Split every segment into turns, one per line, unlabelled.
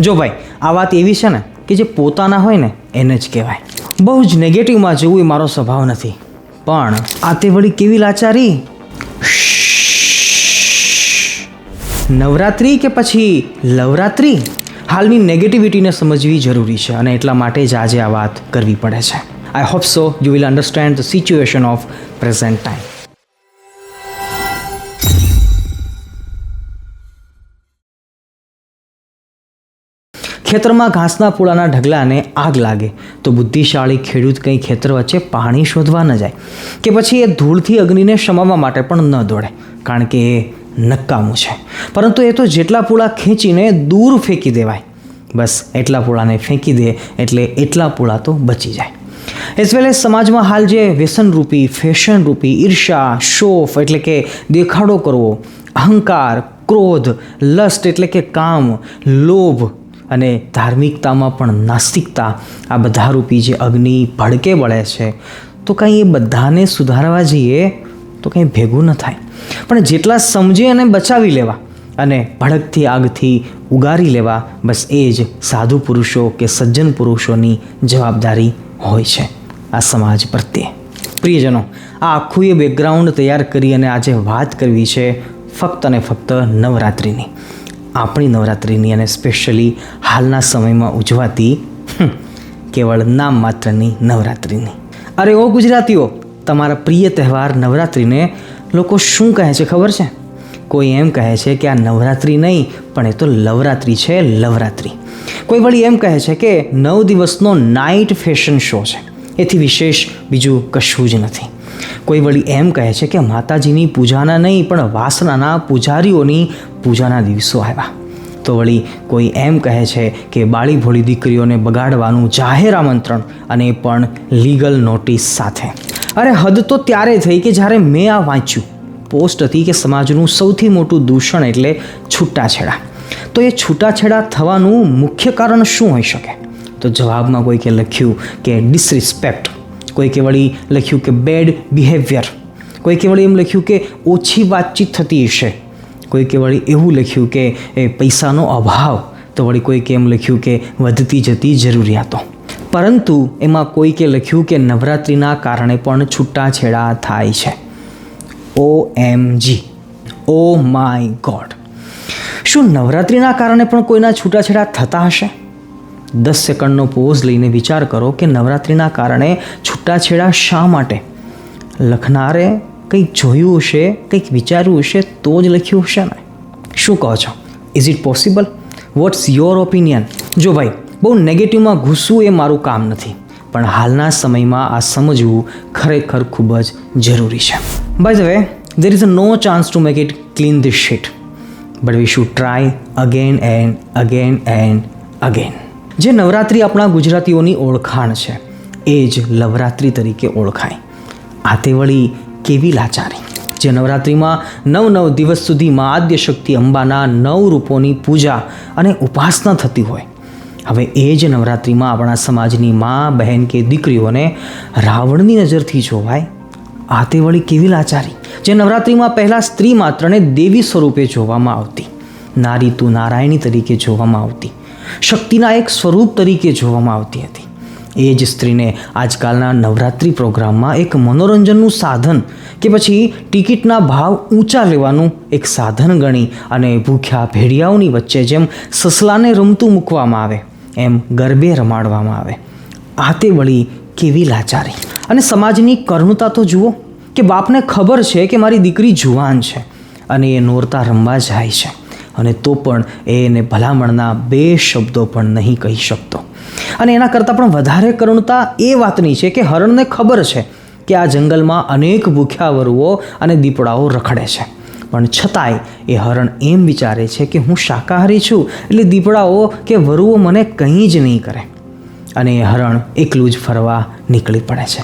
જો ભાઈ, આ વાત એવી છે ને કે જે પોતાના હોય ને, એને જ કહેવાય. બહુ જ નેગેટિવમાં જવું એ મારો સ્વભાવ નથી. પણ આ તે વળી કેવી લાચારી? નવરાત્રિ કે પછી લવરાત્રિ? હાલની નેગેટિવિટીને સમજવી જરૂરી છે અને એટલા માટે જ આજે આ વાત કરવી પડે છે. I hope so you will understand the situation of present time ખેતરમાં ઘાસના પૂળાના ઢગલાને આગ લાગે તો બુદ્ધિશાળી ખેડૂત કંઈ ખેતર વચ્ચે પાણી શોધવા ન જાય કે પછી એ ધૂળથી અગ્નિને શમાવવા માટે પણ ન દોડે, કારણ કે એ નકામું છે. પરંતુ એ તો જેટલા પૂળા ખેંચીને દૂર ફેંકી દેવાય. બસ એટલા પૂળાને ફેંકી દે એટલે એટલા પૂળા તો બચી જાય. એઝ વેલ એઝ સમાજમાં હાલ જે વ્યસનરૂપી, ફેશનરૂપી ઈર્ષા શોફ એટલે કે દેખાડો કરવો, અહંકાર, ક્રોધ લસ્ટ એટલે કે કામ, લોભ અને ધાર્મિકતામાં પણ નાસ્તિકતા આ બધા રૂપી જે અગ્નિ ભડકે વળે છે, તો કાંઈ એ બધાને સુધારવા જઈએ તો કંઈ ભેગું ન થાય. પણ જેટલા સમજી અને બચાવી લેવા અને ભડકથી આગથી ઉગારી લેવા, બસ એ જ સાધુ પુરુષો કે સજ્જન પુરુષોની જવાબદારી હોય છે આ સમાજ પ્રત્યે. પ્રિયજનો, આ આખું એ બેકગ્રાઉન્ડ તૈયાર કરી અને આજે વાત કરવી છે ફક્ત અને ફક્ત નવરાત્રિની. આપણી નવરાત્રિની અને સ્પેશિયલી હાલના સમયમાં ઉજવાતી કેવળ નામ માત્રની નવરાત્રિની. અરે ઓ ગુજરાતીઓ, તમારા પ્રિય તહેવાર નવરાત્રિને લોકો શું કહે છે ખબર છે? કોઈ એમ કહે છે કે આ નવરાત્રિ નહીં, પણ એ તો લવરાત્રિ છે, લવરાત્રિ. કોઈ વળી એમ કહે છે કે નવ દિવસનો નાઇટ ફેશન શો છે. એથી વિશેષ બીજું કશું જ નથી. કોઈ વળી એમ કહે છે કે માતાજીની પૂજાના નહીં, પણ વાસનાના પૂજારીઓની પૂજાના દિવસો આવ્યા. તો વળી કોઈ એમ કહે છે કે બાળી ભોળી દીકરીઓને બગાડવાનું જાહેર આમંત્રણ અને પણ લીગલ નોટિસ સાથે. અરે હદ તો ત્યારે થઈ કે જ્યારે મેં આ વાંચ્યું. પોસ્ટ હતી કે સમાજનું સૌથી મોટું દૂષણ એટલે છૂટાછેડા. તો એ છૂટાછેડા થવાનું મુખ્ય કારણ શું હોઈ શકે? તો જવાબમાં કોઈકે લખ્યું કે ડિસરિસ્પેક્ટ કોઈકે વળી લખ્યું કે બેડ બિહેવિયર કોઈકે વળી એમ લખ્યું કે ઓછી વાતચીત થતી હશે. કોઈકે વળી એવું લખ્યું કે, એ પૈસાનો અભાવ. તો વળી કોઈકે એમ લખ્યું કે, વધતી જતી જરૂરિયાતો. પરંતુ એમાં કોઈકે લખ્યું કે, નવરાત્રિના કારણે પણ છૂટાછેડા થાય છે. O M G oh my God. શું નવરાત્રિના કારણે પણ કોઈના છૂટાછેડા થતા હશે? દસ સેકન્ડનો પોઝ લઈને વિચાર કરો કે નવરાત્રિના કારણે છૂટાછેડા શા માટે? લખનારે કંઈક જોયું હશે, કંઈક વિચાર્યું હશે, તો જ લખ્યું હશે ને? શું કહો છો? Is it possible what's your opinion જો ભાઈ, બહુ નેગેટિવમાં ઘૂસવું એ મારું કામ નથી, પણ હાલના સમયમાં આ સમજવું ખરેખર ખૂબ જ જરૂરી છે. By the way there is a no chance to make it clean this sheet but we should try again and again and again જે નવરાત્રિ આપણા ગુજરાતીઓની ઓળખાણ છે. એ જ લવરાત્રિ તરીકે ઓળખાય. આ તે વળી કેવી લાચારી. જે નવરાત્રિમાં નવ નવ દિવસ સુધીમાં આદ્ય શક્તિ અંબાના નવ રૂપોની પૂજા અને ઉપાસના થતી હોય. હવે એ જ નવરાત્રિમાં આપણા સમાજની મા, બહેન કે દીકરીઓને રાવણની નજરથી જોવાય. આ તે વળી કેવી લાચારી. જે નવરાત્રિમાં પહેલાં સ્ત્રી માત્રને દેવી સ્વરૂપે જોવામાં આવતી. નારી તું નારાયણી તરીકે જોવામાં આવતી. શક્તિના એક સ્વરૂપ તરીકે જોવામાં આવતી હતી. એ જ સ્ત્રીને આજકાલના નવરાત્રિ પ્રોગ્રામમાં એક મનોરંજનનું સાધન કે પછી ટિકિટના ભાવ ઊંચા લેવાનું એક સાધન ગણી અને ભૂખ્યા ભેડિયાઓની વચ્ચે જેમ સસલાને રમતું મૂકવામાં આવે, એમ ગરબે રમાડવામાં આવે. આ તે વળી કેવી લાચારી. અને સમાજની કર્ણતા તો જુઓ, કે બાપને ખબર છે કે મારી દીકરી જુવાન છે અને એ નોરતા રમવા જાય છે. અને તો પણ એ એને ભલામણના બે શબ્દો પણ નહીં કહી શકતો. અને એના કરતાં પણ વધારે કરુણતા એ વાતની છે કે હરણને ખબર છે કે આ જંગલમાં અનેક ભૂખ્યા વરુઓ અને દીપડાઓ રખડે છે. પણ છતાંય એ હરણ એમ વિચારે છે કે હું શાકાહારી છું, એટલે દીપડાઓ કે વરુઓ મને કંઈ જ નહીં કરે. અને એ હરણ એકલું જ ફરવા નીકળી પડે છે.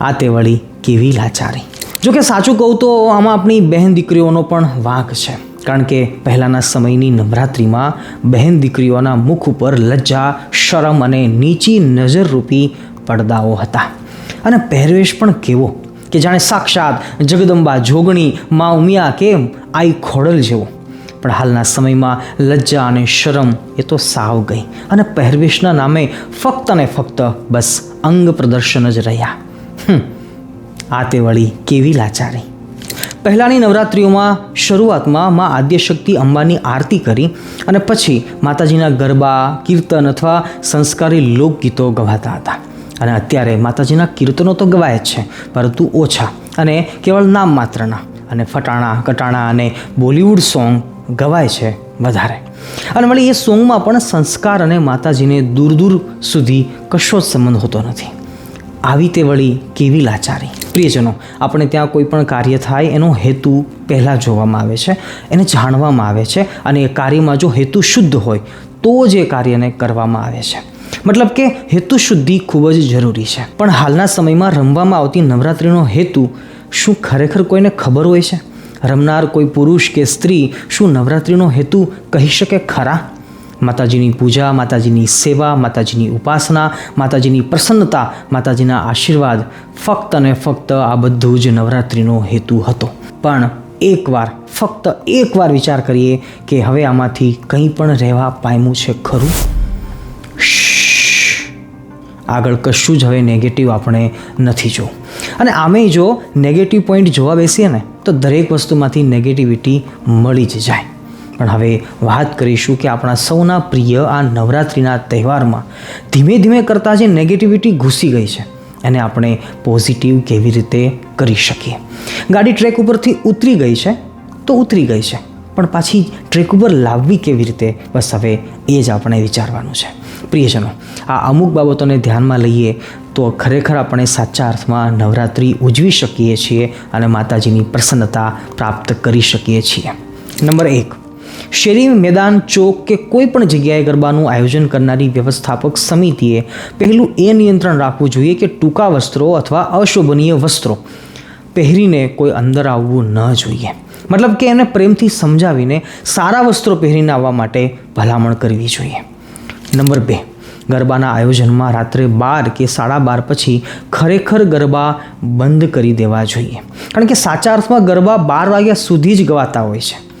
આ તે વળી કેવી લાચારી. જો કે સાચું કહું તો આમાં આપણી બહેન દીકરીઓનો પણ વાંક છે. કારણ કે પહેલાંના સમયની નવરાત્રિમાં બહેન દીકરીઓના મુખ ઉપર લજ્જા, શરમ અને નીચી નજરરૂપી પડદાઓ હતા. અને પહેરવેશ પણ કેવો કે જાણે સાક્ષાત જગદંબા જોગણી, મા ઉમિયા કે આઈ ખોડલ જેવો. પણ હાલના સમયમાં લજ્જા અને શરમ એ તો સાવ ગઈ અને પહેરવેશના નામે ફક્ત ને ફક્ત બસ અંગ પ્રદર્શન જ રહ્યા. આ તે વળી કેવી લાચારી. પહેલાંની નવરાત્રિઓમાં શરૂઆતમાં મા આદ્યશક્તિ અંબાની આરતી કરી અને પછી માતાજીના ગરબા, કીર્તન અથવા સંસ્કારી લોકગીતો ગવાતા હતા. અને અત્યારે માતાજીના કીર્તનો તો ગવાય જ છે, પરંતુ ઓછા અને કેવળ નામ માત્રના અને ફટાણા કટાણા અને બોલિવૂડ સોંગ ગવાય છે વધારે. અને વળી એ સોંગમાં પણ સંસ્કાર અને માતાજીને દૂર દૂર સુધી કશો જ સંબંધ હોતો નથી. આવી તે વળી કેવી લાચારી? પ્રિયજનો, આપણે ત્યાં કોઈ પણ કાર્ય થાય એનો હેતુ પહેલાં જોવામાં આવે છે, એને જાણવામાં આવે છે અને એ કાર્યમાં જો હેતુ શુદ્ધ હોય, તો જ એ કાર્યને કરવામાં આવે છે. મતલબ કે હેતુ શુદ્ધિ ખૂબ જ જરૂરી છે. પણ હાલના સમયમાં રમવામાં આવતી નવરાત્રિનો હેતુ શું ખરેખર કોઈને ખબર હોય છે? રમનાર કોઈ પુરુષ કે સ્ત્રી શું નવરાત્રિનો હેતુ કહી શકે ખરા? માતાજીની પૂજા, માતાજીની સેવા, માતાજીની ઉપાસના, માતાજીની પ્રસન્નતા, માતાજીના આશીર્વાદ ફક્ત અને ફક્ત આ બધું જ નવરાત્રિનો હેતુ હતો. પણ એકવાર, ફક્ત એકવાર વિચાર કરીએ કે હવે આમાંથી કંઈ પણ રહેવા પામ્યું છે ખરું? આગળ કશું જ હવે નેગેટિવ આપણે નથી જોવું અને આમે જો નેગેટિવ પોઈન્ટ જોવા બેસીએ ને, તો દરેક વસ્તુમાંથી નેગેટિવિટી મળી જ જાય. પણ હવે વાત કરીશું કે આપણા સૌના પ્રિય આ નવરાત્રિના તહેવારમાં ધીમે ધીમે કરતાં જે નેગેટિવિટી ઘૂસી ગઈ છે, એને આપણે પોઝિટિવ કેવી રીતે કરી શકીએ? ગાડી ટ્રેક ઉપરથી ઉતરી ગઈ છે, તો ઉતરી ગઈ છે, પણ પાછી ટ્રેક ઉપર લાવવી કેવી રીતે? બસ હવે એ જ આપણે વિચારવાનું છે. પ્રિયજનો, આ અમુક બાબતોને ધ્યાનમાં લઈએ તો ખરેખર આપણે સાચા અર્થમાં નવરાત્રિ ઉજવી શકીએ છીએ અને માતાજીની પ્રસન્નતા પ્રાપ્ત કરી શકીએ છીએ. નંબર એક શેરી મેદાન, ચોક કે કોઈ પણ જગ્યાએ ગરબાનું આયોજન કરનારી વ્યવસ્થાપક સમિતિએ પહેલું એ નિયંત્રણ રાખવું જોઈએ કે ટૂંકા વસ્ત્રો અથવા અશોભનીય વસ્ત્રો પહેરીને કોઈ અંદર આવવું ન જોઈએ. મતલબ કે એને પ્રેમથી સમજાવીને સારા વસ્ત્રો પહેરીને આવવા માટે ભલામણ કરવી જોઈએ. નંબર બે, ગરબાના આયોજનમાં રાત્રે બાર કે સાડા બાર પછી ખરેખર ગરબા બંધ કરી દેવા જોઈએ. કારણ કે સાચા અર્થમાં ગરબા બાર વાગ્યા સુધી જ ગવાતા હોય છે.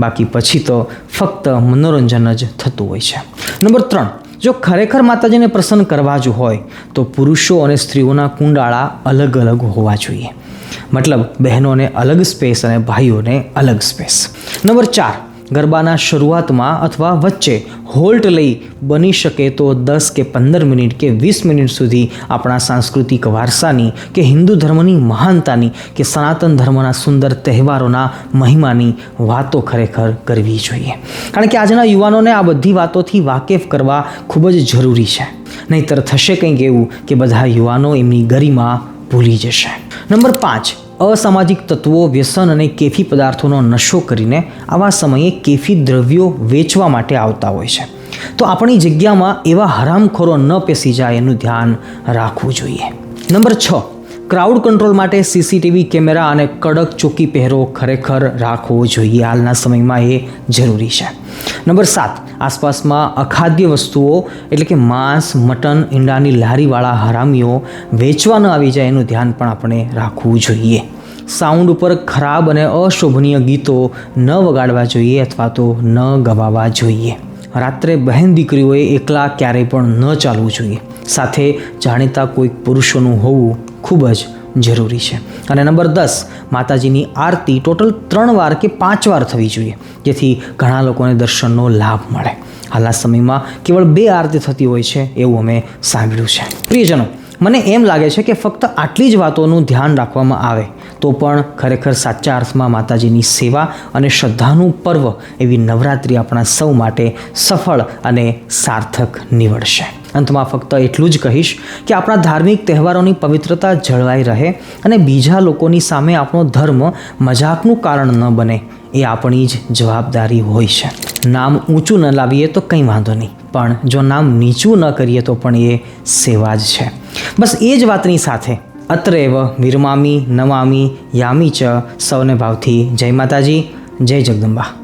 બાકી પછી તો ફક્ત મનોરંજન જ થતું હોય છે. નંબર ત્રણ, જો ખરેખર માતાજીને પ્રસન્ન કરવા જ હોય, તો પુરુષો અને સ્ત્રીઓના કુંડાળા અલગ અલગ હોવા જોઈએ. મતલબ બહેનોને અલગ સ્પેસ અને ભાઈઓને અલગ સ્પેસ. નંબર ચાર, ગરબાના શરૂઆતમાં અથવા વચ્ચે હોલ્ટ લઈ બની શકે તો દસ કે પંદર મિનિટ કે વીસ મિનિટ સુધી આપણા સાંસ્કૃતિક વારસાની કે હિન્દુ ધર્મની મહાનતાની કે સનાતન ધર્મના સુંદર તહેવારોના મહિમાની વાતો ખરેખર કરવી જોઈએ. કારણ કે આજના યુવાનોને આ બધી વાતોથી વાકેફ કરવા ખૂબ જ જરૂરી છે. નહીતર થશે કંઈક એવું કે બધા યુવાનો એમની ગરિમા ભૂલી જશે. નંબર પાંચ અસામાજિક તત્વો, વ્યસન અને કેફી પદાર્થોનો નશો કરીને આવા સમયે કેફી દ્રવ્યો વેચવા માટે આવતા હોય છે. તો આપણી જગ્યામાં એવા હરામખોરો ન પેસી જાય એનું ધ્યાન રાખવું જોઈએ. નંબર છ. ક્રાઉડ કંટ્રોલ માટે સીસીટીવી કેમેરા અને કડક ચોકી પહેરો ખરેખર રાખવો જોઈએ હાલના સમયમાં એ જરૂરી છે. નંબર સાત. આસપાસમાં અખાદ્ય વસ્તુઓ એટલે કે માંસ, મટન, ઈંડાની લારીવાળા હરામીઓ વેચવા ન આવી જાય એનું ધ્યાન પણ આપણે રાખવું જોઈએ. સાઉન્ડ ઉપર ખરાબ અને અશોભનીય ગીતો ન વગાડવા જોઈએ અથવા તો ન ગવાવા જોઈએ. રાત્રે બહેન દીકરીઓએ એકલા ક્યારેય પણ ન ચાલવું જોઈએ. સાથે જાણીતા કોઈક પુરુષોનું હોવું ખૂબ જ જરૂરી છે. અને નંબર દસ, માતાજીની આરતી ટોટલ ત્રણ વાર કે પાંચ વાર થવી જોઈએ, જેથી ઘણા લોકોને દર્શનનો લાભ મળે. હાલના સમયમાં કેવળ બે આરતી થતી હોય છે એવું અમે સાંભળ્યું છે. પ્રિયજનો, મને એમ લાગે છે કે ફક્ત આટલી જ વાતોનું ધ્યાન રાખવામાં આવે. તો પણ ખરેખર સાચા અર્થમાં માતાજીની સેવા અને શ્રદ્ધાનું પર્વ એવી નવરાત્રિ આપણા સૌ માટે સફળ અને સાર્થક નીવડશે. અંતમાં ફક્ત એટલું જ કહીશ કે આપણા ધાર્મિક તહેવારોની પવિત્રતા જળવાઈ રહે અને બીજા લોકોની સામે આપણો ધર્મ મજાકનું કારણ ન બને એ આપણી જ જવાબદારી હોય છે. નામ ઊંચું ન લાવીએ તો કંઈ વાંધો નહીં, પણ જો નામ નીચું ન કરીએ તો પણ એ સેવા જ છે. બસ એ જ વાતની સાથે અત્રેવ વિરમામી નમામી યામી ચ સૌને ભાવથી જય માતાજી જય જગદંબા